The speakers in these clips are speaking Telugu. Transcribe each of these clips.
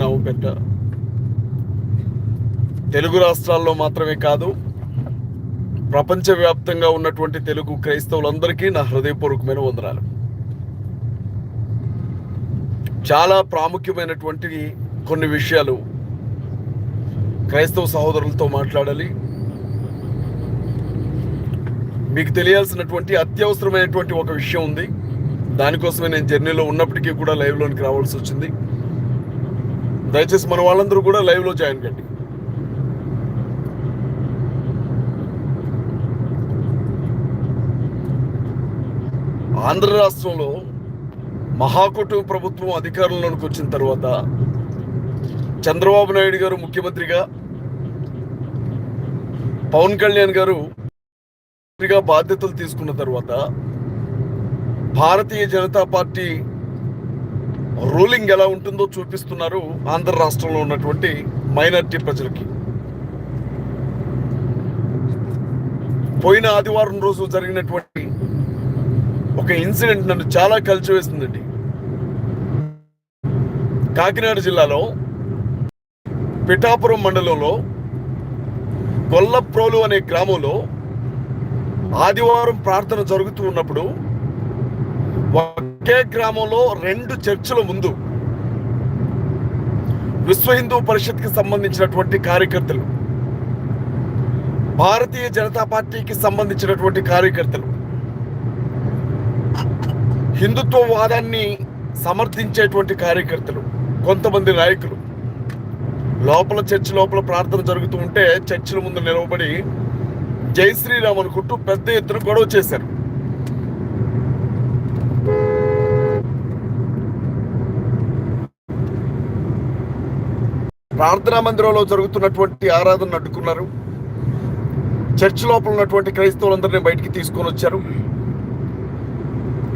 పవిత్రమైన నామం తెలుగు రాష్ట్రాల్లో మాత్రమే కాదు ప్రపంచవ్యాప్తంగా ఉన్నటువంటి తెలుగు క్రైస్తవులందరికీ నా హృదయపూర్వకమైన వందనాలు. చాలా ప్రాముఖ్యమైనటువంటి కొన్ని విషయాలు క్రైస్తవ సహోదరులతో మాట్లాడాలి. మీకు తెలియాల్సినటువంటి అత్యవసరమైనటువంటి ఒక విషయం ఉంది. దానికోసమే నేను జర్నీలో ఉన్నప్పటికీ కూడా లైవ్లోనికి రావాల్సి వచ్చింది. దయచేసి మన వాళ్ళందరూ కూడా లైవ్లో జాయిన్ కండి. ఆంధ్ర రాష్ట్రంలో మహాకుటుంబ ప్రభుత్వం అధికారంలోకి వచ్చిన తర్వాత చంద్రబాబు నాయుడు గారు ముఖ్యమంత్రిగా పవన్ కళ్యాణ్ గారు బాధ్యతలు తీసుకున్న తర్వాత భారతీయ జనతా పార్టీ రూలింగ్ ఎలా ఉంటుందో చూపిస్తున్నారు ఆంధ్ర రాష్ట్రంలో ఉన్నటువంటి మైనారిటీ ప్రజలకి. పోయిన ఆదివారం రోజు జరిగినటువంటి ఒక ఇన్సిడెంట్ నన్ను చాలా కలిచివేసిందండి. కాకినాడ జిల్లాలో పిఠాపురం మండలంలో గొల్లప్రోలు అనే గ్రామంలో ఆదివారం ప్రార్థన జరుగుతూ ఉన్నప్పుడు ఒకే గ్రామంలో రెండు చర్చిల ముందు విశ్వ హిందూ పరిషత్కి సంబంధించినటువంటి కార్యకర్తలు భారతీయ జనతా పార్టీకి సంబంధించినటువంటి కార్యకర్తలు హిందుత్వవాదాన్ని సమర్థించేటువంటి కార్యకర్తలు కొంతమంది నాయకులు. లోపల చర్చి లోపల ప్రార్థన జరుగుతూ ఉంటే చర్చిల ముందు నిలవబడి జై శ్రీరామ్ అనుకుంటూ పెద్ద ఎత్తున గొడవ చేశారు. ప్రార్థనా మందిరంలో జరుగుతున్నటువంటి ఆరాధన అడ్డుకున్నారు. చర్చ్ లోపల ఉన్నటువంటి క్రైస్తవులందరినీ బయటికి తీసుకొని వచ్చారు.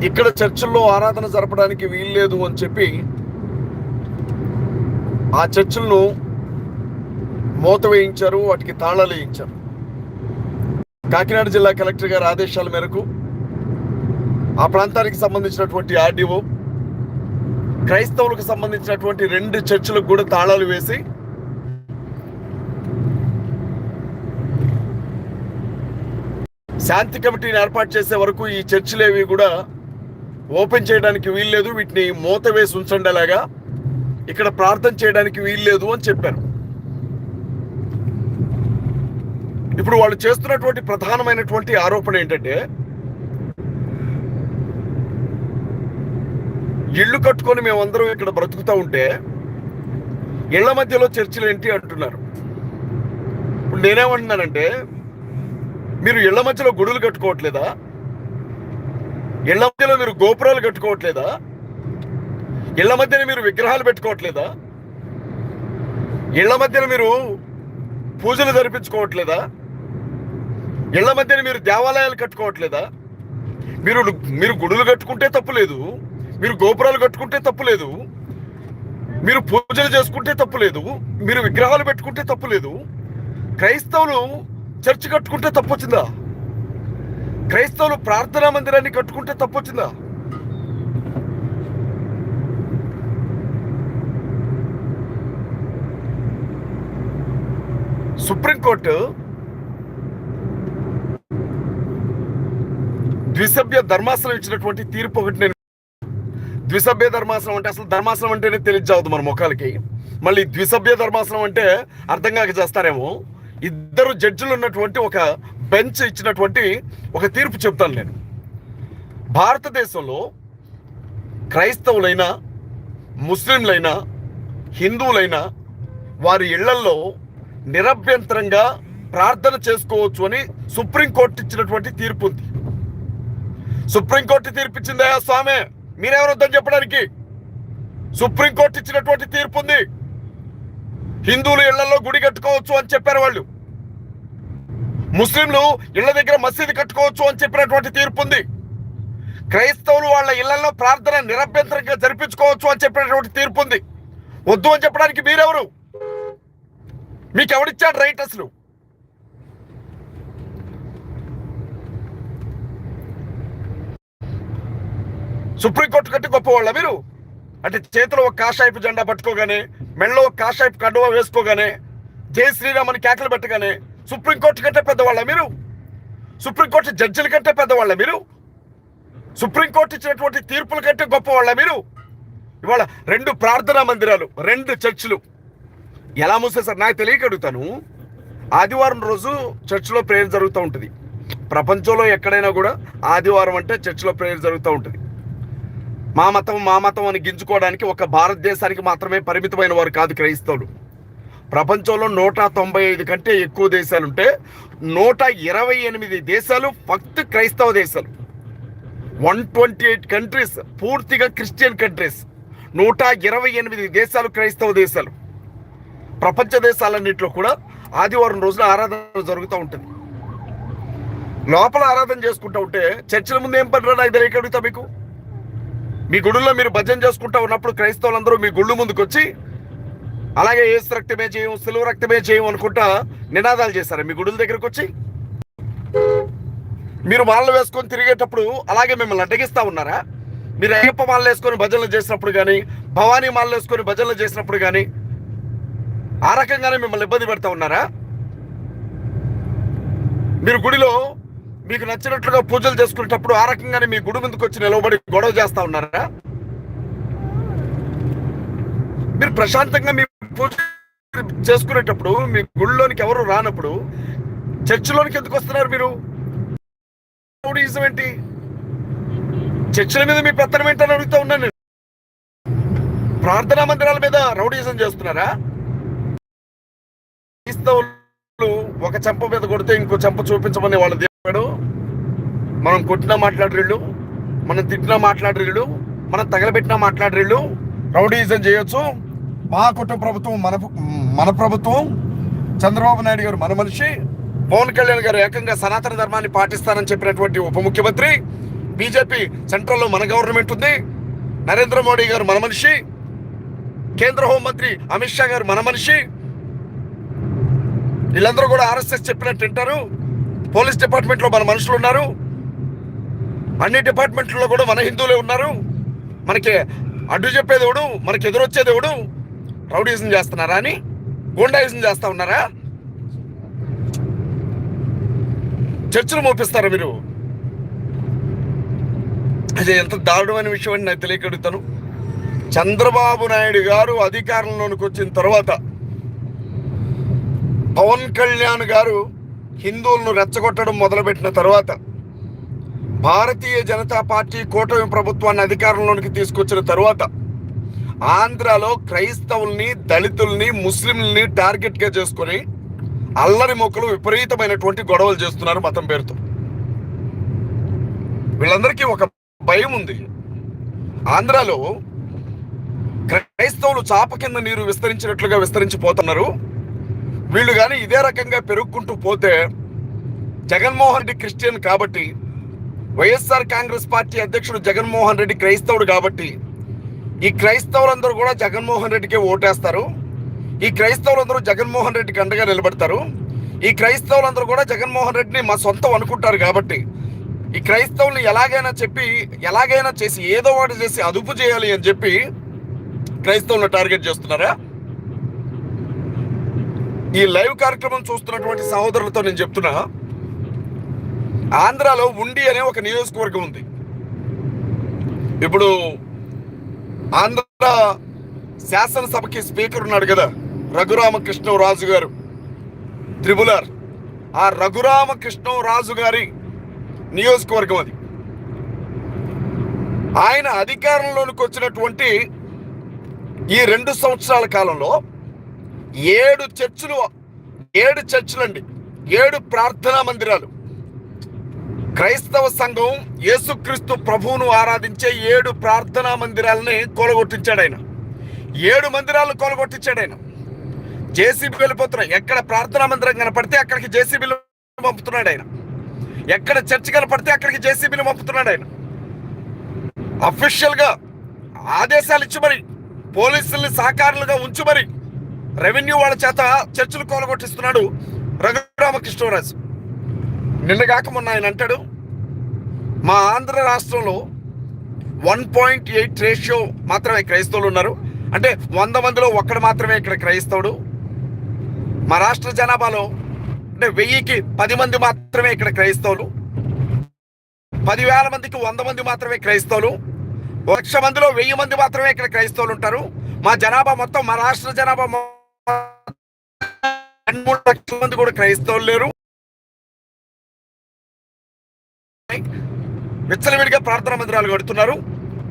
ఇక్కడ చర్చిల్లో ఆరాధన జరపడానికి వీల్లేదు అని చెప్పి ఆ చర్చిలను మూత వేయించారు వాటికి తాళాలు వేయించారు. కాకినాడ జిల్లా కలెక్టర్ గారి ఆదేశాల మేరకు ఆ ప్రాంతానికి సంబంధించినటువంటి ఆర్డీఓ క్రైస్తవులకు సంబంధించినటువంటి రెండు చర్చిలకు కూడా తాళాలు వేసి శాంతి కమిటీని ఏర్పాటు చేసే వరకు ఈ చర్చిలేవి కూడా ఓపెన్ చేయడానికి వీల్లేదు. వీటిని మూత వేసి ఉంచండి అలాగా ఇక్కడ ప్రార్థన చేయడానికి వీల్లేదు అని చెప్పారు. ఇప్పుడు వాళ్ళు చేస్తున్నటువంటి ప్రధానమైనటువంటి ఆరోపణ ఏంటంటే ఇళ్ళు కట్టుకొని మేమందరం ఇక్కడ బ్రతుకుతూ ఉంటే ఇళ్ళ మధ్యలో చర్చిలు ఏంటి అంటున్నారు. ఇప్పుడు నేనేమంటున్నానంటే మీరు ఇళ్ళ మధ్యలో గుడులు కట్టుకోవట్లేదా? ఇళ్ళ మధ్యలో మీరు గోపురాలు కట్టుకోవట్లేదా? ఇళ్ళ మధ్యన మీరు విగ్రహాలు పెట్టుకోవట్లేదా? ఇళ్ళ మధ్యన మీరు పూజలు జరిపించుకోవట్లేదా? ఇళ్ళ మధ్యన మీరు దేవాలయాలు కట్టుకోవట్లేదా? మీరు మీరు గుడులు కట్టుకుంటే తప్పులేదు మీరు గోపురాలు కట్టుకుంటే తప్పులేదు మీరు పూజలు చేసుకుంటే తప్పులేదు మీరు విగ్రహాలు పెట్టుకుంటే తప్పులేదు క్రైస్తవులు చర్చి కట్టుకుంటే తప్పొచ్చిందా? క్రైస్తవులు ప్రార్థనా మందిరాన్ని కట్టుకుంటే తప్పొచ్చిందా? సుప్రీంకోర్టు ద్విసభ్య ధర్మాసనం ఇచ్చినటువంటి తీర్పు ఒకటి నేను ద్విసభ్య ధర్మాసనం అంటే అసలు ధర్మాసనం అంటేనే తెలియజావద్దు మన ముఖాలకి. మళ్ళీ ద్విసభ్య ధర్మాసనం అంటే అర్థం కాక చేస్తారేమో. ఇద్దరు జడ్జిలు ఉన్నటువంటి ఒక బెంచ్ ఇచ్చినటువంటి ఒక తీర్పు చెప్తాను నేను. భారతదేశంలో క్రైస్తవులైనా ముస్లింలైనా హిందువులైనా వారి ఇళ్ళలో నిరభ్యంతరంగా ప్రార్థన చేసుకోవచ్చు అని సుప్రీంకోర్టు ఇచ్చినటువంటి తీర్పు ఉంది సుప్రీంకోర్టు తీర్పు ఇచ్చిందా స్వామి మీరెవరొద్దని చెప్పడానికి? సుప్రీంకోర్టు ఇచ్చినటువంటి తీర్పు ఉంది హిందువులు ఇళ్ళలో గుడి కట్టుకోవచ్చు అని చెప్పారు వాళ్ళు. ముస్లింలు ఇళ్ళ దగ్గర మసీదు కట్టుకోవచ్చు అని చెప్పినటువంటి తీర్పు ఉంది. క్రైస్తవులు వాళ్ళ ఇళ్ళలో ప్రార్థన నిరభ్యంతరంగా జరిపించుకోవచ్చు అని చెప్పినటువంటి తీర్పు ఉంది. వద్దు అని చెప్పడానికి మీరెవరు? మీకు ఎవడిచ్చాడు రైట్ అసలు? సుప్రీంకోర్టు కట్టి గొప్పవాళ్ళ మీరు? అంటే చేతిలో ఒక కాషాయపు జెండా పట్టుకోగానే మెళ్ళో కాషాయపు కండువా వేసుకోగానే జై శ్రీరామ్ అని కేకలు పెట్టగానే సుప్రీంకోర్టు కంటే పెద్దవాళ్ళ మీరు? సుప్రీంకోర్టు జడ్జిల కంటే పెద్దవాళ్ళ మీరు? సుప్రీంకోర్టు ఇచ్చినటువంటి తీర్పుల కంటే గొప్పవాళ్ళ మీరు? ఇవాళ రెండు ప్రార్థనా మందిరాలు రెండు చర్చిలు. ఎలా మూసేశారు? నాకు తెలియక అడుగుతాను ఆదివారం రోజు చర్చిలో ప్రేయర్ జరుగుతూ ఉంటుంది. ప్రపంచంలో ఎక్కడైనా కూడా ఆదివారం అంటే చర్చిలో ప్రేయర్ జరుగుతూ ఉంటుంది. మా మతం మా మతం అని గింజుకోవడానికి ఒక భారతదేశానికి మాత్రమే పరిమితమైన వారు కాదు క్రైస్తవులు. ప్రపంచంలో నూట తొంభై ఐదు కంటే ఎక్కువ దేశాలుంటే నూట ఇరవై ఎనిమిది దేశాలు ఫక్త్ క్రైస్తవ దేశాలు. వన్ ట్వంటీ ఎయిట్ కంట్రీస్ పూర్తిగా క్రిస్టియన్ కంట్రీస్. నూట ఇరవై ఎనిమిది దేశాలు క్రైస్తవ దేశాలు. ప్రపంచ దేశాలన్నింటిలో కూడా ఆదివారం రోజున ఆరాధన జరుగుతూ ఉంటుంది. లోపల ఆరాధన చేసుకుంటూ ఉంటే చర్చిల ముందు ఏం పని రా నాకు మీకు? మీ గుడుల్లో మీరు భజన చేసుకుంటూ ఉన్నప్పుడు క్రైస్తవులందరూ మీ గుళ్ళు ముందుకు వచ్చి అలాగే ఏసు రక్తమే చేయం సిలువ రక్తమే చేయం అనుకుంటా నినాదాలు చేశారు. మీ గుడుల దగ్గరకు వచ్చి మీరు మాలలు వేసుకొని తిరిగేటప్పుడు అలాగే మిమ్మల్ని అడ్డగిస్తా ఉన్నారా? మీరు అయ్యప్ప మాలలు వేసుకొని భజనలు చేసినప్పుడు కానీ భవానీ మాలలు వేసుకొని భజనలు చేసినప్పుడు కానీ ఆ రకంగానే మిమ్మల్ని ఇబ్బంది పెడతా ఉన్నారా? మీరు గుడిలో మీకు నచ్చినట్లుగా పూజలు చేసుకునేటప్పుడు ఆ రకంగానే మీ గుడి ముందుకు వచ్చి నిలబడి గొడవ చేస్తా ఉన్నారా? మీరు ప్రశాంతంగా మీ పూజ చేసుకునేటప్పుడు మీ గుడిలోనికి ఎవరు రానప్పుడు చర్చిలోనికి ఎందుకు వస్తున్నారు మీరు? రౌడీజం ఏంటి? చర్చిల మీద మీ పెత్తనం ఏంటని అడుగుతా ఉన్నాను నేను. ప్రార్థనా మందిరాల మీద రౌడీజం చేస్తున్నారా? క్రైస్తవులు ఒక చెంప మీద కొడితే ఇంకో చెంప చూపించమని వాళ్ళు చెప్పాడు. మనం కొట్టినా మాట్లాడరిళ్ళు మనం తిట్టినా మాట్లాడరిళ్ళు మనం తగలబెట్టినా మాట్లాడరిళ్ళు రౌడీజం చేయొచ్చు. మా కుటుంబ ప్రభుత్వం మన మన ప్రభుత్వం చంద్రబాబు నాయుడు గారు మన మనిషి పవన్ కళ్యాణ్ గారు ఏకంగా సనాతన ధర్మాన్ని పాటిస్తానని చెప్పినటువంటి ఉప ముఖ్యమంత్రి బీజేపీ సెంట్రల్లో మన గవర్నమెంట్ ఉంది. నరేంద్ర మోడీ గారు మన మనిషి కేంద్ర హోంమంత్రి అమిత్ షా గారు మన మనిషి. వీళ్ళందరూ కూడా ఆర్ఎస్ఎస్ చెప్పినట్టు వింటారు. పోలీస్ డిపార్ట్మెంట్లో మన మనుషులు ఉన్నారు. అన్ని డిపార్ట్మెంట్లలో కూడా మన హిందువులే ఉన్నారు. మనకి అడ్డు చెప్పే దేవుడు మనకి ఎదురొచ్చే దేవుడు రౌడీజం చేస్తున్నారా అని? గూండాయిజం చేస్తా ఉన్నారా? చర్చలు మోపిస్తారా మీరు? అది ఎంత దారుణమైన విషయం అని నాకు తెలియకడుగుతాను. చంద్రబాబు నాయుడు గారు అధికారంలోనికి వచ్చిన తర్వాత పవన్ కళ్యాణ్ గారు హిందువులను రెచ్చగొట్టడం మొదలుపెట్టిన తర్వాత భారతీయ జనతా పార్టీ కూటమి ప్రభుత్వాన్ని అధికారంలోనికి తీసుకొచ్చిన తర్వాత ఆంధ్రాలో క్రైస్తవుల్ని దళితుల్ని ముస్లింలని టార్గెట్గా చేసుకొని అల్లరి మొక్కలు విపరీతమైనటువంటి గొడవలు చేస్తున్నారు మతం పేరుతో. వీళ్ళందరికీ ఒక భయం ఉంది. ఆంధ్రాలో క్రైస్తవులు చాప కింద నీరు విస్తరించినట్లుగా విస్తరించిపోతున్నారు. వీళ్ళు కానీ ఇదే రకంగా పెరుగుకుంటూ పోతే జగన్మోహన్ రెడ్డి క్రిస్టియన్ కాబట్టి వైఎస్ఆర్ కాంగ్రెస్ పార్టీ అధ్యక్షుడు జగన్మోహన్ రెడ్డి క్రైస్తవుడు కాబట్టి ఈ క్రైస్తవులందరూ కూడా జగన్మోహన్ రెడ్డికే ఓటేస్తారు. ఈ క్రైస్తవులందరూ జగన్మోహన్ రెడ్డికి అండగా నిలబడతారు. ఈ క్రైస్తవులందరూ కూడా జగన్మోహన్ రెడ్డిని మా సొంతం అనుకుంటారు కాబట్టి ఈ క్రైస్తవుల్ని ఎలాగైనా చెప్పి ఎలాగైనా చేసి ఏదో ఒకటి చేసి అదుపు చేయాలి అని చెప్పి క్రైస్తవులను టార్గెట్ చేస్తున్నారా? ఈ లైవ్ కార్యక్రమం చూస్తున్నటువంటి సహోదరులతో నేను చెప్తున్నా. ఆంధ్రాలో ఉండి అనే ఒక నియోజకవర్గం ఉంది. ఇప్పుడు ఆంధ్ర శాసనసభకి స్పీకర్ ఉన్నాడు కదా రఘురామకృష్ణరాజు గారు. త్రిబులర్. ఆ రఘురామకృష్ణరాజు గారి నియోజకవర్గం అది. ఆయన అధికారంలోనికి వచ్చినటువంటి ఈ రెండు సంవత్సరాల కాలంలో ఏడు చర్చిలు ఏడు చర్చిలండి. ఏడు ప్రార్థనా మందిరాలు. క్రైస్తవ సంఘం యేసుక్రీస్తు ప్రభువును ఆరాధించే ఏడు ప్రార్థనా మందిరాలని కొలగొట్టించాడు ఆయన. ఏడు మందిరాలను కొలగొట్టించాడు ఆయన. జేసీబీ వెళ్ళిపోతున్నాయి ఎక్కడ ప్రార్థనా మందిరం కనపడితే అక్కడికి జేసీబీలు పంపుతున్నాడు ఆయన. ఎక్కడ చర్చ్ కనపడితే అక్కడికి జేసీబీలు పంపుతున్నాడు ఆయన. అఫీషియల్గా ఆదేశాలు ఇచ్చి మరి పోలీసుల్ని సహకారులుగా ఉంచు మరి రెవెన్యూ వాళ్ళ చేత చర్చలు కోలగొట్టిస్తున్నాడు రఘురామకృష్ణరాజు. నిన్నగాక మొన్న ఆయన అంటాడు మా ఆంధ్ర రాష్ట్రంలో వన్ పాయింట్ ఎయిట్ రేషియో మాత్రమే క్రైస్తవులు ఉన్నారు. అంటే వంద మందిలో ఒక్కడు మాత్రమే ఇక్కడ క్రైస్తవుడు. మా రాష్ట్ర జనాభాలో అంటే వెయ్యికి పది మంది మాత్రమే ఇక్కడ క్రైస్తవులు. పదివేల మందికి వంద మంది మాత్రమే క్రైస్తవులు. లక్ష మందిలో వెయ్యి మంది మాత్రమే ఇక్కడ క్రైస్తవులు ఉంటారు. మా జనాభా మొత్తం మా రాష్ట్ర జనాభా మూడు లక్షల మంది కూడా క్రైస్తవులు లేరు. విచ్చలవిడిగా ప్రార్థనా మందిరాలు కడుతున్నారు.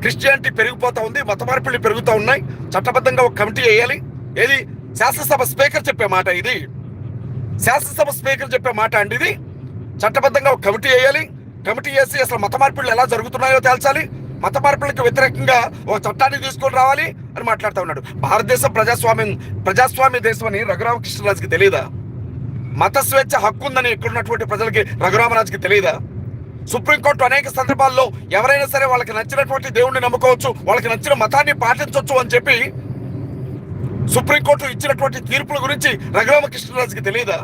క్రిస్టియానిటీ పెరిగిపోతా ఉంది మత మార్పులు పెరుగుతూ ఉన్నాయి. చట్టబద్ధంగా ఒక కమిటీ వేయాలి. ఏది? శాసనసభ స్పీకర్ చెప్పే మాట ఇది. శాసనసభ స్పీకర్ చెప్పే మాట అండి ఇది. చట్టబద్ధంగా ఒక కమిటీ వేయాలి. కమిటీ వేసి అసలు మత మార్పులు ఎలా జరుగుతున్నాయో తేల్చాలి. మత మార్పులకు వ్యతిరేకంగా ఒక చట్టాన్ని తీసుకొని రావాలి అని మాట్లాడుతూ ఉన్నాడు. భారతదేశం ప్రజాస్వామ్యం ప్రజాస్వామ్య దేశం అని రఘురామకృష్ణరాజుకి తెలియదా మత స్వేచ్ఛ హక్కు ఉందని ఇక్కడున్నటువంటి ప్రజలకి రఘురామరాజుకి తెలియదా సుప్రీంకోర్టు అనేక సందర్భాల్లో ఎవరైనా సరే వాళ్ళకి నచ్చినటువంటి దేవుణ్ణి నమ్ముకోవచ్చు వాళ్ళకి నచ్చిన మతాన్ని పాటించవచ్చు అని చెప్పి సుప్రీంకోర్టు ఇచ్చినటువంటి తీర్పుల గురించి రఘురామకృష్ణరాజుకి తెలియదా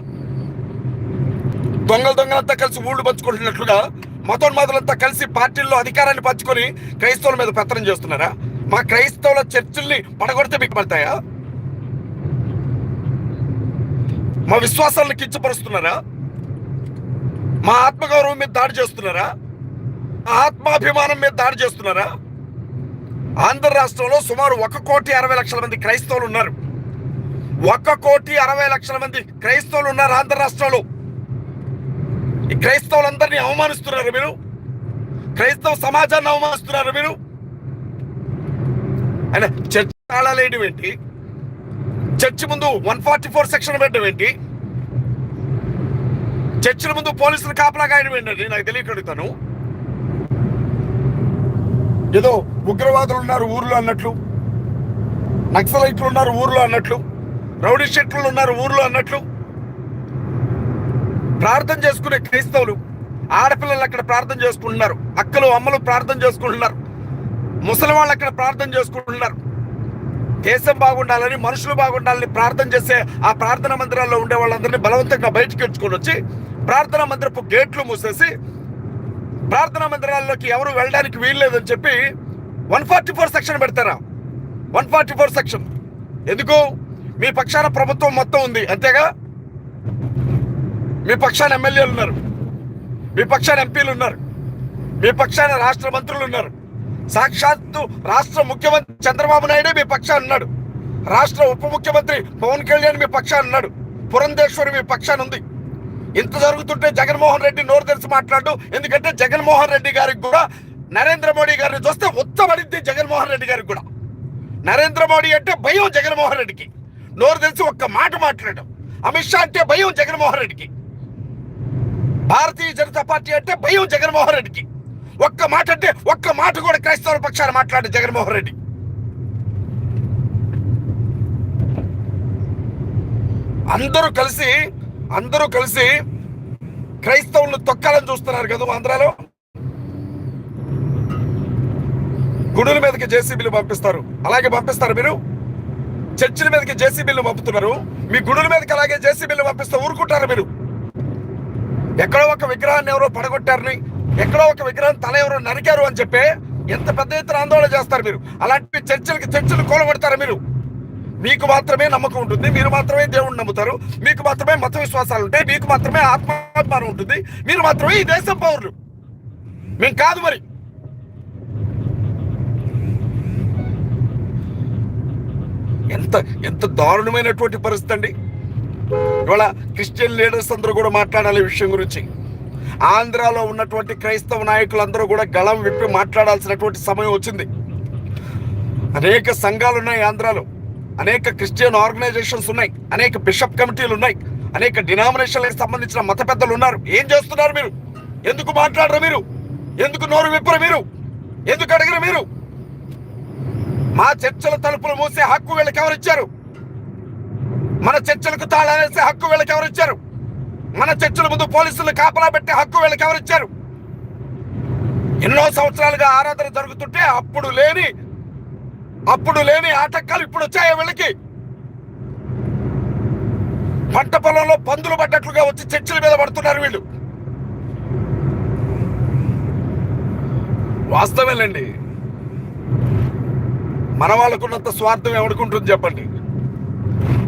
దొంగలు దొంగలంతా కలిసి ఊళ్ళు పంచుకుంటున్నట్లుగా మతోన్మాదులంతా కలిసి పార్టీల్లో అధికారాన్ని పంచుకొని క్రైస్తవుల మీద పెత్తనం చేస్తున్నారా? మా క్రైస్తవుల చర్చిల్ని పడగొడితే మీకు పడతాయా? మా విశ్వాసాలను కించపరుస్తున్నారా? మా ఆత్మగౌరవం మీద దాడి చేస్తున్నారా? ఆత్మాభిమానం మీద దాడి చేస్తున్నారా? ఆంధ్ర రాష్ట్రంలో సుమారు ఒక కోటి అరవై లక్షల మంది క్రైస్తవులు ఉన్నారు. ఒక కోటి అరవై లక్షల మంది క్రైస్తవులు ఉన్నారు ఆంధ్ర రాష్ట్రంలో. ఈ క్రైస్తవులందరినీ అవమానిస్తున్నారు మీరు. క్రైస్తవ సమాజాన్ని అవమానిస్తున్నారు మీరు. ఆయన చర్చ తాళాలేయడం ఏంటి? చర్చి ముందు వన్ ఫార్టీ ఫోర్ సెక్షన్ పెట్టడం ఏంటి? చర్చిల ముందు పోలీసులు కాపలా కాయడం ఏంటండి? నాకు తెలియకడుగుతాను ఏదో ఉగ్రవాదులు ఉన్నారు ఊర్లో అన్నట్లు. నక్సలైట్లు ఉన్నారు ఊర్లో అన్నట్లు. రౌడీ షెట్లు ఉన్నారు ఊర్లో అన్నట్లు. ప్రార్థన చేసుకునే క్రైస్తవులు ఆడపిల్లలు అక్కడ ప్రార్థన చేసుకుంటున్నారు. అక్కలు అమ్మలు ప్రార్థన చేసుకుంటున్నారు. ముసలి వాళ్ళు అక్కడ ప్రార్థన చేసుకుంటున్నారు. దేశం బాగుండాలని మనుషులు బాగుండాలని ప్రార్థన చేసే ఆ ప్రార్థన మందిరాల్లో ఉండే వాళ్ళందరినీ బలవంతంగా బయటికి ఎచ్చుకొని వచ్చి ప్రార్థనా మందిరపు గేట్లు మూసేసి ప్రార్థనా మందిరాల్లోకి ఎవరు వెళ్ళడానికి వీల్లేదని చెప్పి వన్ ఫార్టీ ఫోర్ సెక్షన్ పెడతారా? One forty four section. ఎందుకు? మీ పక్షాన ప్రభుత్వం మొత్తం ఉంది. అంతేగా? మీ పక్షాన ఎమ్మెల్యేలు ఉన్నారు. మీ పక్షాన ఎంపీలు ఉన్నారు. మీ పక్షాన రాష్ట్ర మంత్రులు ఉన్నారు. సాక్షాత్తు రాష్ట్ర ముఖ్యమంత్రి చంద్రబాబు నాయుడే మీ పక్షాన ఉన్నాడు. రాష్ట్ర ఉప ముఖ్యమంత్రి పవన్ కళ్యాణ్ మీ పక్షాన ఉన్నాడు. పురంధేశ్వరి మీ పక్షాన ఉంది. ఇంత జరుగుతుంటే జగన్మోహన్ రెడ్డి నోరు తెరిచి మాట్లాడు. ఎందుకంటే జగన్మోహన్ రెడ్డి గారికి కూడా నరేంద్ర మోడీ గారిని చూస్తే ఉత్తమడింది జగన్మోహన్ రెడ్డి గారికి కూడా. నరేంద్ర మోడీ అంటే భయం జగన్మోహన్ రెడ్డికి. నోరు తెలిసి ఒక్క మాట మాట్లాడడం అమిత్ షా అంటే భయం జగన్మోహన్ రెడ్డికి. భారతీయ జనతా పార్టీ అంటే భయం జగన్మోహన్ రెడ్డికి. ఒక్క మాట అంటే ఒక్క మాట కూడా క్రైస్తవుల పక్షాన మాట్లాడే జగన్మోహన్ రెడ్డి. అందరూ కలిసి అందరూ కలిసి క్రైస్తవులను తొక్కాలని చూస్తున్నారు కదా ఆంధ్రాలో. గుడుల మీదకి జేసీబీలు పంపిస్తారు. అలాగే పంపిస్తారు మీరు. చర్చిల మీదకి జేసీబీలు పంపుతున్నారు. మీ గుడుల మీదకి అలాగే జేసీబీలు పంపిస్తే ఊరుకుంటారు మీరు. ఎక్కడో ఒక విగ్రహాన్ని ఎవరో పడగొట్టారని ఎక్కడో ఒక విగ్రహం తల ఎవరో నరికారు అని చెప్పి ఎంత పెద్ద ఎత్తున ఆందోళన చేస్తారు మీరు? అలాంటి చర్చలకి చర్చలు కూలబడతారు మీరు? మీకు మాత్రమే నమ్మకం ఉంటుంది మీరు మాత్రమే దేవుణ్ణి నమ్ముతారు మీకు మాత్రమే మత విశ్వాసాలు ఉంటాయి మీకు మాత్రమే ఆత్మాభిమానం ఉంటుంది మీరు మాత్రమే ఈ దేశం పౌరులు. మేము కాదు మరి. ఎంత ఎంత దారుణమైనటువంటి పరిస్థితి అండి. ఇవాళ క్రిస్టియన్ లీడర్స్ అందరూ కూడా మాట్లాడాలి ఈ విషయం గురించి. ఆంధ్రాలో ఉన్నటువంటి క్రైస్తవ నాయకులందరూ కూడా గళం విప్పి మాట్లాడాల్సినటువంటి సమయం వచ్చింది. అనేక సంఘాలు ఉన్నాయి ఆంధ్రాలో. అనేక క్రిస్టియన్ ఆర్గనైజేషన్స్ ఉన్నాయి. అనేక బిషప్ కమిటీలు ఉన్నాయి. అనేక డినామినేషన్లకు సంబంధించిన మత పెద్దలు ఉన్నారు. ఏం చేస్తున్నారు మీరు? ఎందుకు మాట్లాడరు మీరు? ఎందుకు నోరు విప్పరు మీరు? ఎందుకు అడగరు మీరు? మా చర్చల తలుపులు మూసే హక్కు వీళ్ళకి ఎవరిచ్చారు? మన చర్చలకు తాళాలేసే హక్కు వీళ్ళకి ఎవరిచ్చారు మన చర్చల ముందు పోలీసులు కాపలా పెట్టే హక్కు వీళ్ళకి ఎవరిచ్చారు ఎన్నో సంవత్సరాలుగా ఆరాధన జరుగుతుంటే అప్పుడు లేని అప్పుడు లేని ఆటంకాలు ఇప్పుడు వచ్చాయి వీళ్ళకి? పంట పొలంలో పందులు పడ్డట్లుగా వచ్చి చర్చల మీద పడుతున్నారు వీళ్ళు. వాస్తవేనండి. మన వాళ్ళకున్నంత స్వార్థం ఎవడుకుంటుంది చెప్పండి.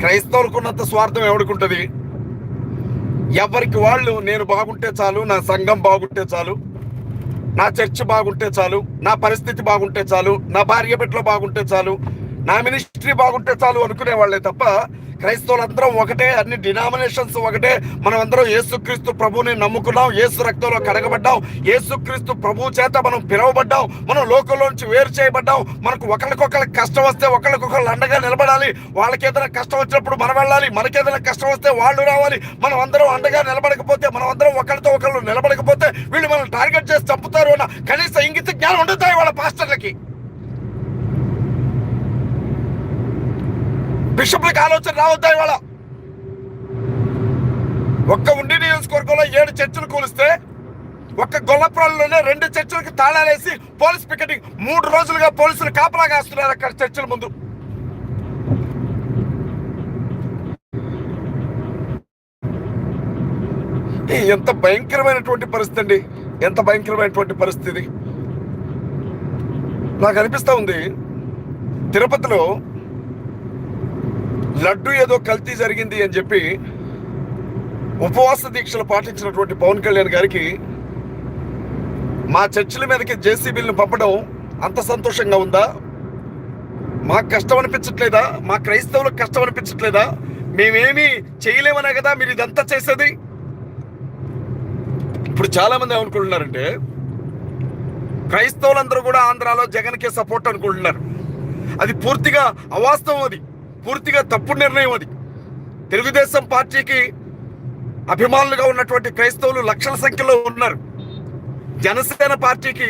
క్రైస్తవులకున్నంత స్వార్థం ఎవడుకుంటుంది? ఎవరికి వాళ్ళు నేను బాగుంటే చాలు నా సంఘం బాగుంటే చాలు నా చర్చ్ బాగుంటే చాలు నా పరిస్థితి బాగుంటే చాలు నా భార్య బిడ్డలు బాగుంటే చాలు నా మినిస్ట్రీ బాగుంటే చాలు అనుకునే వాళ్ళే తప్ప క్రైస్తవులందరం ఒకటే అన్ని డినామినేషన్స్ ఒకటే. మనం అందరం యేసుక్రీస్తు ప్రభుని నమ్ముకున్నాం యేసు రక్తంలో కడగబడ్డాం యేసుక్రీస్తు ప్రభు చేత మనం పిలువబడ్డాం మనం లోకంలో నుంచి వేరు చేయబడ్డాం. మనకు ఒకరికొకరికి కష్టం వస్తే ఒకరికొకరు అండగా నిలబడాలి. వాళ్ళకి ఏదైనా కష్టం వచ్చినప్పుడు మనం వెళ్ళాలి. మనకి ఏదైనా కష్టం వస్తే వాళ్ళు రావాలి. మనం అందరం అండగా నిలబడకపోతే మనం అందరం ఒకరితో ఒకళ్ళు నిలబడకపోతే వీళ్ళు మనం టార్గెట్ చేసి చంపుతారు అన్న కనీస ఇంగిత జ్ఞానం ఉండుతాయి వాళ్ళ పాస్టర్లకి? బిషప్లకు ఆలోచన రావద్దా ఇవాళ? ఒక్క ఉండి నియోజకవర్గంలో ఏడు చర్చలు కూలిస్తే ఒక్క గొల్లపురంలోనే రెండు చర్చలకు తాళాలేసి పోలీస్ పికెటింగ్ మూడు రోజులుగా పోలీసులు కాపలా కాస్తున్నారు అక్కడ చర్చల ముందు. ఎంత భయంకరమైనటువంటి పరిస్థితి అండి. ఎంత భయంకరమైనటువంటి పరిస్థితి. నాకు అనిపిస్తూ ఉంది తిరుపతిలో లడ్డు ఏదో కల్తీ జరిగింది అని చెప్పి ఉపవాస దీక్షలు పాటించినటువంటి పవన్ కళ్యాణ్ గారికి మా చర్చిల మీదకి జేసీబీలను పంపడం అంత సంతోషంగా ఉందా? మాకు కష్టం అనిపించట్లేదా? మా క్రైస్తవులకు కష్టం అనిపించట్లేదా? మేమేమి చేయలేమనే కదా మీరు ఇదంతా చేసేది? ఇప్పుడు చాలామంది ఏమనుకుంటున్నారంటే క్రైస్తవులందరూ కూడా ఆంధ్రాలో జగన్కే సపోర్ట్ అనుకుంటున్నారు. అది పూర్తిగా అవాస్తవం అది. పూర్తిగా తప్పుడు నిర్ణయం అది. తెలుగుదేశం పార్టీకి అభిమానులుగా ఉన్నటువంటి క్రైస్తవులు లక్షల సంఖ్యలో ఉన్నారు. జనసేన పార్టీకి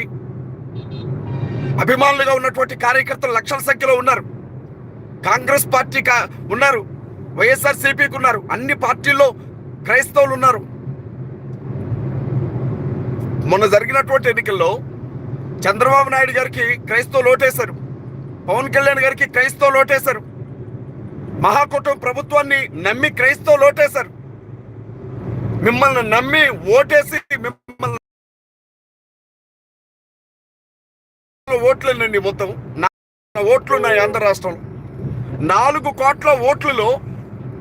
అభిమానులుగా ఉన్నటువంటి కార్యకర్తలు లక్షల సంఖ్యలో ఉన్నారు. కాంగ్రెస్ పార్టీ ఉన్నారు. వైఎస్ఆర్ సిపికి ఉన్నారు. అన్ని పార్టీల్లో క్రైస్తవులు ఉన్నారు. మొన్న జరిగినటువంటి ఎన్నికల్లో చంద్రబాబు నాయుడు గారికి క్రైస్తవులు ఓటేశారు. పవన్ కళ్యాణ్ గారికి క్రైస్తవులు ఓటేశారు. మహాకుటుంబ ప్రభుత్వాన్ని నమ్మి క్రైస్తవులు ఓటేశారు మిమ్మల్ని నమ్మి ఓటేసి మిమ్మల్ని ఓట్లేనండి మొత్తం నా ఓట్లు ఉన్నాయి ఆంధ్ర రాష్ట్రంలో. నాలుగు కోట్ల ఓట్లలో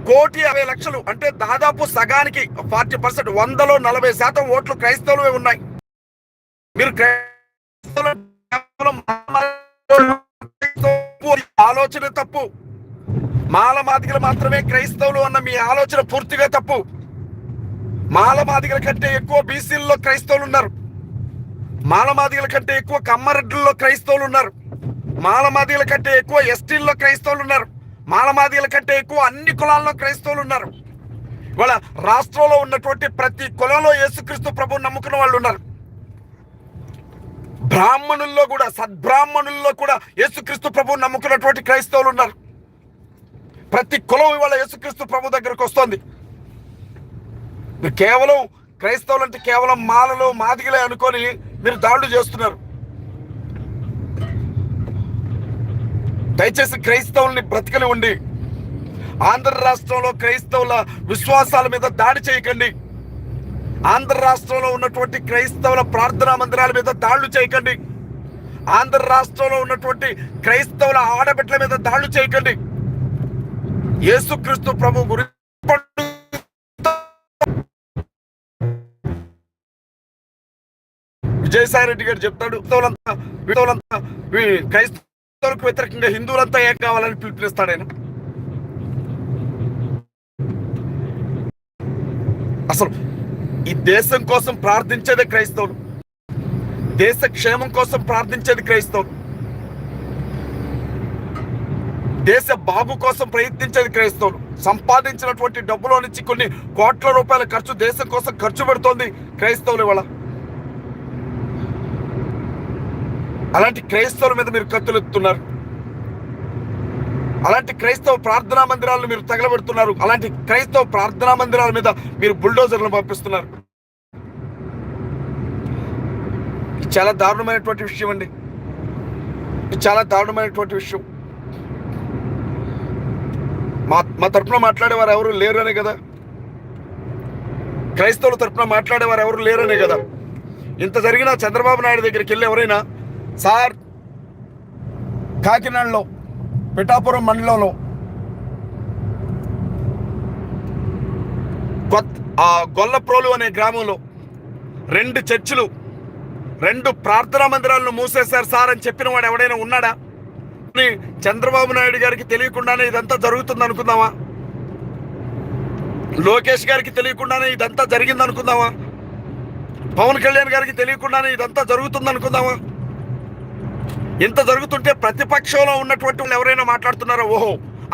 కోటి అరవై లక్షలు అంటే దాదాపు సగానికి ఫార్టీ పర్సెంట్ వందలో నలభై శాతం ఓట్లు క్రైస్తవులవే ఉన్నాయి. మీరు క్రైస్తవులు ఆలోచన తప్పు. మాలమాదిగలు మాత్రమే క్రైస్తవులు అన్న మీ ఆలోచన పూర్తిగా తప్పు. మాలమాదిగల కంటే ఎక్కువ బీసీల్లో క్రైస్తవులు ఉన్నారు. మాలమాదిగల కంటే ఎక్కువ కమ్మరెడ్డుల్లో క్రైస్తవులు ఉన్నారు. మాలమాదిగల కంటే ఎక్కువ ఎస్టీల్లో క్రైస్తవులు ఉన్నారు. మాలమాదిగల కంటే ఎక్కువ అన్ని కులాల్లో క్రైస్తవులు ఉన్నారు. ఇవాళ రాష్ట్రంలో ఉన్నటువంటి ప్రతి కులంలో యేసుక్రీస్తు ప్రభు నమ్ముకున్న వాళ్ళు ఉన్నారు. బ్రాహ్మణుల్లో కూడా సద్బ్రాహ్మణుల్లో కూడా యేసుక్రీస్తు ప్రభు నమ్ముకున్నటువంటి క్రైస్తవులు ఉన్నారు. ప్రతి కులం ఇవాళ యేసుక్రీస్తు ప్రభు దగ్గరకు వస్తుంది. మీరు కేవలం క్రైస్తవులు అంటే కేవలం మాలలు మాదిగలే అనుకొని మీరు దాడులు చేస్తున్నారు. దయచేసి క్రైస్తవుల్ని బ్రతకని ఉండి ఆంధ్ర రాష్ట్రంలో క్రైస్తవుల విశ్వాసాల మీద దాడి చేయకండి. ఆంధ్ర రాష్ట్రంలో ఉన్నటువంటి క్రైస్తవుల ప్రార్థనా మందిరాల మీద దాడులు చేయకండి. ఆంధ్ర రాష్ట్రంలో ఉన్నటువంటి క్రైస్తవుల ఆడబిడ్డల మీద దాడులు చేయకండి. యేసుక్రీస్తు ప్రభు గురించి విజయసాయి రెడ్డి గారు చెప్తాడు క్రైస్తవులంతా క్రైస్తవులకు వ్యతిరేకంగా హిందువులంతా ఏం కావాలని పిలుపునిస్తాడు ఆయన. అసలు ఈ దేశం కోసం ప్రార్థించేది క్రైస్తవులు. దేశ క్షేమం కోసం ప్రార్థించేది క్రైస్తవులు. దేశ బాగు కోసం ప్రయత్నించేది క్రైస్తవులు. సంపాదించినటువంటి డబ్బులో నుంచి కొన్ని కోట్ల రూపాయల ఖర్చు దేశం కోసం ఖర్చు పెడుతోంది క్రైస్తవులు ఇవాళ. అలాంటి క్రైస్తవుల మీద మీరు కత్తులెత్తుతున్నారు. అలాంటి క్రైస్తవ ప్రార్థనా మందిరాలను మీరు తగలబెడుతున్నారు. అలాంటి క్రైస్తవ ప్రార్థనా మందిరాల మీద మీరు బుల్డోజర్లను పంపిస్తున్నారు. చాలా దారుణమైనటువంటి విషయం అండి. ఇది చాలా దారుణమైనటువంటి విషయం. మా మా తరపున మాట్లాడేవారు ఎవరు లేరనే కదా. క్రైస్తవుల తరపున మాట్లాడేవారు ఎవరు లేరనే కదా. ఇంత జరిగినా చంద్రబాబు నాయుడు దగ్గరికి వెళ్ళి ఎవరైనా సార్ కాకినాడలో పిఠాపురం మండలంలో కొత్త ఆ గొల్లప్రోలు అనే గ్రామంలో రెండు చర్చిలు రెండు ప్రార్థనా మందిరాలను మూసేశారు సార్ అని చెప్పిన వాడు ఎవడైనా ఉన్నాడా? చంద్రబాబు నాయుడు గారికి తెలియకుండానే ఇదంతా జరుగుతుంది అనుకుందామా? లోకేష్ గారికి తెలియకుండానే ఇదంతా జరిగింది అనుకుందామా? పవన్ కళ్యాణ్ గారికి తెలియకుండానే ఇదంతా జరుగుతుంది అనుకుందామా? ఇంత జరుగుతుంటే ప్రతిపక్షంలో ఉన్నటువంటి వాళ్ళు ఎవరైనా మాట్లాడుతున్నారో? ఓహో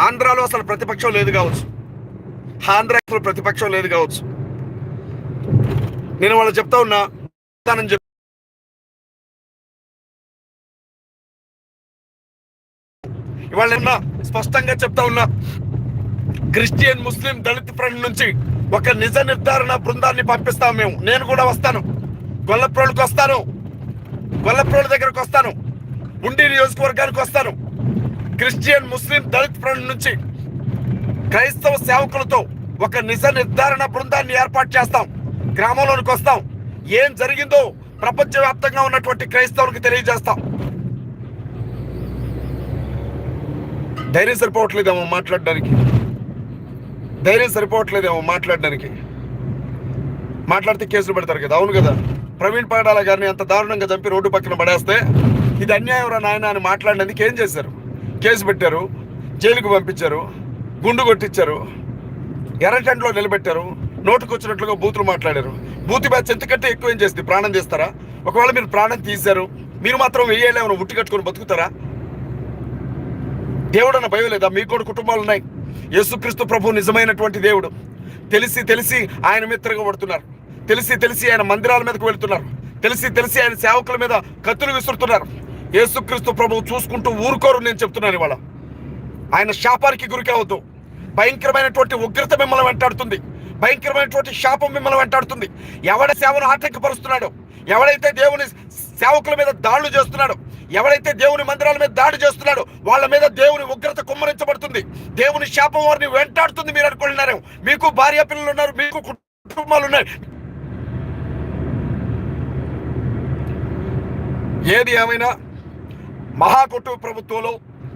ఆంధ్రాలో అసలు ప్రతిపక్షం లేదు కావచ్చు. ఆంధ్రాలో ప్రతిపక్షం లేదు కావచ్చు. నేను వాళ్ళు చెప్తా ఉన్నా చెప్తానని ఇవాళ ఉన్నా స్పష్టంగా చెప్తా ఉన్నా? క్రిస్టియన్ ముస్లిం దళిత్ ఫ్రంట్ నుంచి ఒక నిజ నిర్ధారణ బృందాన్ని పంపిస్తాం మేము. నేను కూడా వస్తాను. గొల్లప్రోళ్ళకి వస్తాను. గొల్లప్రోళ్ళ దగ్గరకు వస్తాను. ఉండి నియోజకవర్గానికి వస్తాను. క్రిస్టియన్ ముస్లిం దళిత్ ఫ్రంట్ నుంచి క్రైస్తవ సేవకులతో ఒక నిజ నిర్ధారణ బృందాన్ని ఏర్పాటు చేస్తాం. గ్రామంలోనికి వస్తాం. ఏం జరిగిందో ప్రపంచవ్యాప్తంగా ఉన్నటువంటి క్రైస్తవులకు తెలియజేస్తాం. ధైర్యం సరిపోవట్లేదేమో మాట్లాడడానికి. ధైర్యం సరిపోవట్లేదేమో మాట్లాడడానికి. మాట్లాడితే కేసులు పెడతారు కదా అవును కదా. ప్రవీణ్ పాడాల గారిని అంత దారుణంగా చంపి రోడ్డు పక్కన పడేస్తే ఇది అన్యాయం రా నాయన అని మాట్లాడినందుకు ఏం చేశారు? కేసు పెట్టారు జైలుకు పంపించారు గుండు కొట్టించారు ఎర్రటెంట్లో నిలబెట్టారు నోటుకు వచ్చినట్లుగా బూతులు మాట్లాడారు. బూతి బ్యాచ్ ఎంతకంటే ఎక్కువ ఏం చేస్తుంది ప్రాణం చేస్తారా ఒకవేళ మీరు ప్రాణం తీశారు మీరు మాత్రం వెయ్యేళ్ళేమైనా ఉట్టి కట్టుకొని బతుకుతారా? దేవుడు అన్న భయం లేదా? మీకు కూడా కుటుంబాలు ఉన్నాయి. యేసుక్రీస్తు ప్రభు నిజమైనటువంటి దేవుడు. తెలిసి తెలిసి ఆయన మీద తిరగబడుతున్నారు. తెలిసి తెలిసి ఆయన మందిరాల మీదకు వెళ్తున్నారు. తెలిసి తెలిసి ఆయన సేవకుల మీద కత్తులు విసురుతున్నారు. యేసుక్రీస్తు ప్రభు చూసుకుంటూ ఊరుకోరు నేను చెప్తున్నాను ఇవాళ. ఆయన శాపానికి గురి కావద్దు భయంకరమైనటువంటి ఉగ్రత మిమ్మల్ని వెంటాడుతుంది. భయంకరమైనటువంటి శాపం మిమ్మల్ని వెంటాడుతుంది. ఎవడ సేవను ఆటంకపరుస్తున్నాడో? ఎవడైతే దేవుని సేవకుల మీద దాడులు చేస్తున్నాడో ఎవరైతే దేవుని మందిరాల మీద దాడి చేస్తున్నాడో వాళ్ళ మీద దేవుని ఉగ్రత కుమ్మరించబడుతుంది. దేవుని శాపం వారిని వెంటాడుతుంది మీరు అనుకుంటున్నారు మీకు భార్య పిల్లలు ఉన్నారు మీకు కుటుంబాలు ఉన్నాయి. ఏది ఏమైనా మహాకుటుంబ ప్రభుత్వంలో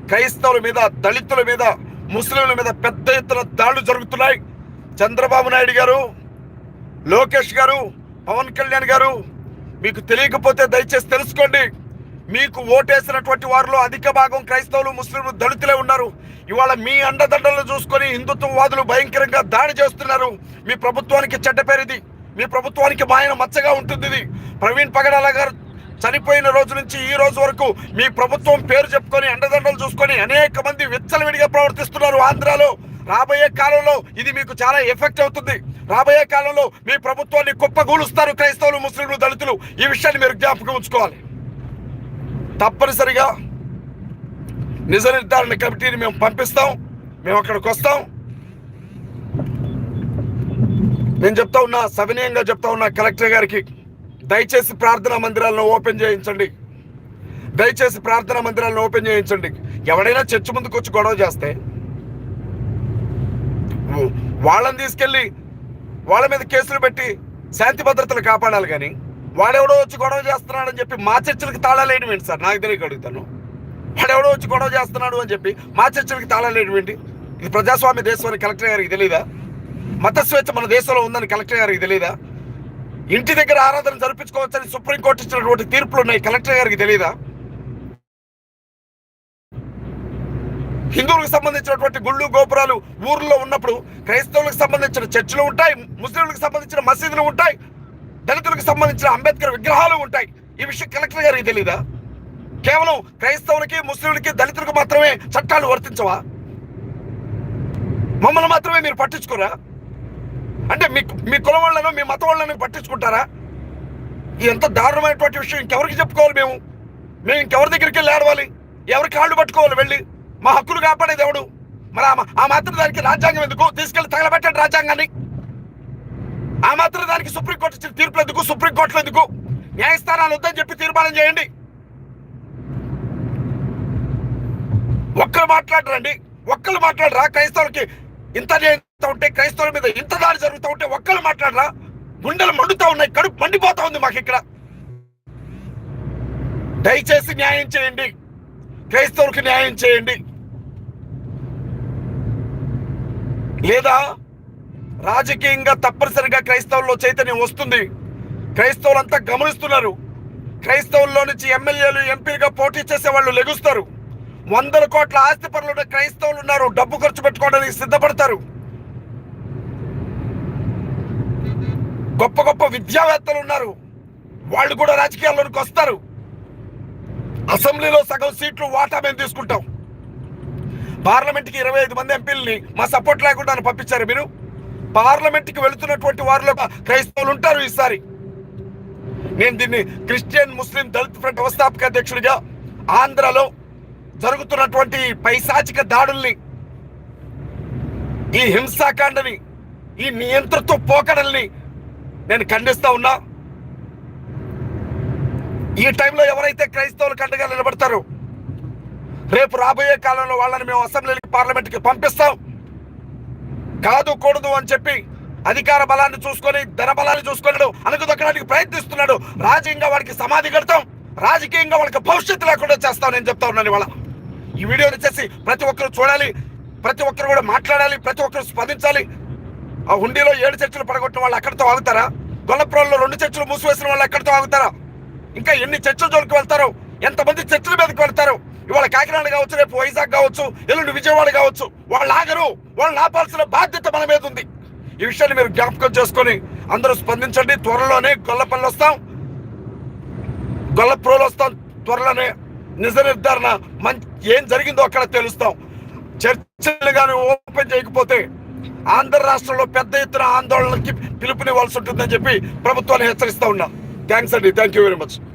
క్రైస్తవుల మీద దళితుల మీద ముస్లింల మీద పెద్ద ఎత్తున దాడులు జరుగుతున్నాయి. చంద్రబాబు నాయుడు గారు లోకేష్ గారు పవన్ కళ్యాణ్ గారు మీకు తెలియకపోతే దయచేసి తెలుసుకోండి. మీకు ఓటేసినటువంటి వారిలో అధిక భాగం క్రైస్తవులు ముస్లింలు దళితులే ఉన్నారు. ఇవాళ మీ అండదండలను చూసుకొని హిందుత్వవాదులు భయంకరంగా దాడి చేస్తున్నారు. మీ ప్రభుత్వానికి చెడ్డ పేరుది. మీ ప్రభుత్వానికి మాయన మచ్చగా ఉంటుంది ఇది. ప్రవీణ్ పగడాల గారు చనిపోయిన రోజు నుంచి ఈ రోజు వరకు మీ ప్రభుత్వం పేరు చెప్పుకొని అండదండలు చూసుకొని అనేక మంది విచ్చలవిడిగా ప్రవర్తిస్తున్నారు ఆంధ్రాలో. రాబోయే కాలంలో ఇది మీకు చాలా ఎఫెక్ట్ అవుతుంది. రాబోయే కాలంలో మీ ప్రభుత్వాన్ని కుప్పగూలుస్తారు క్రైస్తవులు ముస్లింలు దళితులు. ఈ విషయాన్ని మీరు జ్ఞాపకం ఉంచుకోవాలి. తప్పనిసరిగా నిజ నిర్ధారణ కమిటీని మేము పంపిస్తాం. మేము అక్కడికి వస్తాం. నేను చెప్తా ఉన్నా సవినయంగా చెప్తా ఉన్నా కలెక్టర్ గారికి దయచేసి ప్రార్థనా మందిరాలను ఓపెన్ చేయించండి. దయచేసి ప్రార్థనా మందిరాలను ఓపెన్ చేయించండి. ఎవడైనా చర్చి ముందుకు వచ్చి గొడవ చేస్తే వాళ్ళని తీసుకెళ్ళి వాళ్ళ మీద కేసులు పెట్టి శాంతి భద్రతలు కాపాడాలి కానీ వాడెవడో వచ్చి గొడవ చేస్తున్నాడని చెప్పి మా చర్చలకు తాళాలు ఏంటి సార్? నాకు తెలియక అడుగుతాను. వాడెవడో వచ్చి గొడవ చేస్తున్నాడు అని చెప్పి మా చర్చలకు తాళాలు ఏంటి? ఇది ప్రజాస్వామ్య దేశం అని కలెక్టర్ గారికి తెలియదా మత స్వేచ్ఛ మన దేశంలో ఉందని కలెక్టర్ గారికి తెలియదా ఇంటి దగ్గర ఆరాధన జరిపించుకోవచ్చని సుప్రీంకోర్టు ఇచ్చినటువంటి తీర్పులు ఉన్నాయి కలెక్టర్ గారికి తెలియదా హిందువులకు సంబంధించినటువంటి గుళ్ళు గోపురాలు ఊర్లో ఉన్నప్పుడు క్రైస్తవులకు సంబంధించిన చర్చిలు ఉంటాయి ముస్లింలకు సంబంధించిన మసీదులు ఉంటాయి దళితులకు సంబంధించిన అంబేద్కర్ విగ్రహాలు ఉంటాయి. ఈ విషయం కలెక్టర్ గారికి తెలీదా? కేవలం క్రైస్తవులకి ముస్లింలకి దళితులకు మాత్రమే చట్టాలు వర్తించవా? మమ్మల్ని మాత్రమే మీరు పట్టించుకోరా? అంటే మీ మీ కులం వాళ్ళను మీ మతం వాళ్ళను పట్టించుకుంటారా? ఇది ఎంత దారుణమైనటువంటి విషయం ఇంకెవరికి చెప్పుకోవాలి మేము? మేము ఇంకెవరి దగ్గరికి వెళ్ళి ఆడవాలి? ఎవరి కాళ్ళు పట్టుకోవాలి వెళ్ళి? మా హక్కులు కాపాడేది ఎవడు? మరి ఆ మాత్రం దానికి రాజ్యాంగం ఎందుకు? తీసుకెళ్ళి తగలబెట్టండి రాజ్యాంగాన్ని. ఆ మాత్రం దానికి సుప్రీంకోర్టు ఇచ్చిన తీర్పులు ఎందుకు? సుప్రీంకోర్టులు ఎందుకు? న్యాయస్థానాలు వద్దని చెప్పి తీర్మానం చేయండి. ఒక్కరు మాట్లాడరండి. ఒక్కరు మాట్లాడరా? క్రైస్తవులకి ఇంత ఇంత ఉంటే క్రైస్తవుల మీద ఇంత దాడి జరుగుతూ ఉంటే ఒక్కరు మాట్లాడరా? గుండెలు మండుతూ ఉన్నాయి కడుపు మండిపోతా ఉంది మాకు ఇక్కడ. దయచేసి న్యాయం చేయండి. క్రైస్తవులకి న్యాయం చేయండి. లేదా రాజకీయంగా తప్పనిసరిగా క్రైస్తవుల్లో చైతన్యం వస్తుంది. క్రైస్తవులంతా గమనిస్తున్నారు. క్రైస్తవుల్లో నుంచి ఎమ్మెల్యేలు ఎంపీలుగా పోటీ చేసే వాళ్ళు లెగుస్తారు. వందల కోట్ల ఆస్తి పనులు క్రైస్తవులు ఉన్నారు. డబ్బు ఖర్చు పెట్టుకోవడానికి సిద్ధపడతారు. గొప్ప గొప్ప విద్యావేత్తలు ఉన్నారు. వాళ్ళు కూడా రాజకీయాల్లోనికి వస్తారు. అసెంబ్లీలో సగం సీట్లు వాటా మేము తీసుకుంటాం. పార్లమెంట్కి ఇరవై ఐదు మంది ఎంపీలని మా సపోర్ట్ లేకుండా పంపించారు మీరు? పార్లమెంట్కి వెళుతున్నటువంటి వారిలో క్రైస్తవులు ఉంటారు ఈసారి. నేను దీన్ని క్రిస్టియన్ ముస్లిం దళిత ఫ్రంట్ వ్యవస్థాపక అధ్యక్షుడిగా ఆంధ్రలో జరుగుతున్నటువంటి పైశాచిక దాడుల్ని ఈ హింసాకాండని ఈ నియంత్రణతో పోకడల్ని నేను ఖండిస్తా ఉన్నా. ఈ టైంలో ఎవరైతే క్రైస్తవులు కండగా నిలబడతారో రేపు రాబోయే కాలంలో వాళ్ళని మేము అసెంబ్లీకి పార్లమెంట్కి పంపిస్తాం. కాదు కూడదు అని చెప్పి అధికార బలాన్ని చూసుకొని ధన బలాన్ని చూసుకున్నాడు అనుకుదొక్కడానికి ప్రయత్నిస్తున్నాడు. రాజకీయంగా వాడికి సమాధి కడతాం రాజకీయంగా వాళ్ళకి భవిష్యత్తు లేకుండా చేస్తాం నేను చెప్తా ఉన్నాను ఇవాళ. ఈ వీడియోని చేసి ప్రతి ఒక్కరు చూడాలి ప్రతి ఒక్కరు కూడా మాట్లాడాలి ప్రతి ఒక్కరు స్పందించాలి. ఆ హుండీలో ఏడు చర్చలు పడగొట్టిన వాళ్ళు అక్కడితో ఆగుతారా? గొల్లపురంలో రెండు చర్చలు మూసివేసిన వాళ్ళు ఎక్కడితో ఆగుతారా? ఇంకా ఎన్ని చర్చలు జోలికి వెళ్తారు? ఎంతమంది చర్చల మీదకి వెళ్తారు? ఇవాళ కాకినాడ కావచ్చు రేపు వైజాగ్ కావచ్చు ఎల్లుండి విజయవాడ కావచ్చు వాళ్ళు ఆగరు వాళ్ళు ఆపాల్సిన బాధ్యత మన మీద ఉంది. ఈ విషయాన్ని మీరు జ్ఞాపకం చేసుకొని అందరూ స్పందించండి. త్వరలోనే గొల్లపల్లి వస్తాం. గొల్లప్రోలు వస్తాం. త్వరలోనే నిజ నిర్ధారణ మంచి ఏం జరిగిందో అక్కడ తెలుస్తాం. చర్చలు కానీ ఓపెన్ చేయకపోతే ఆంధ్ర రాష్ట్రంలో పెద్ద ఎత్తున ఆందోళనకి పిలుపునివ్వాల్సి ఉంటుందని చెప్పి ప్రభుత్వాన్ని హెచ్చరిస్తా ఉన్నాం. థ్యాంక్స్ అండి. Thank you very much.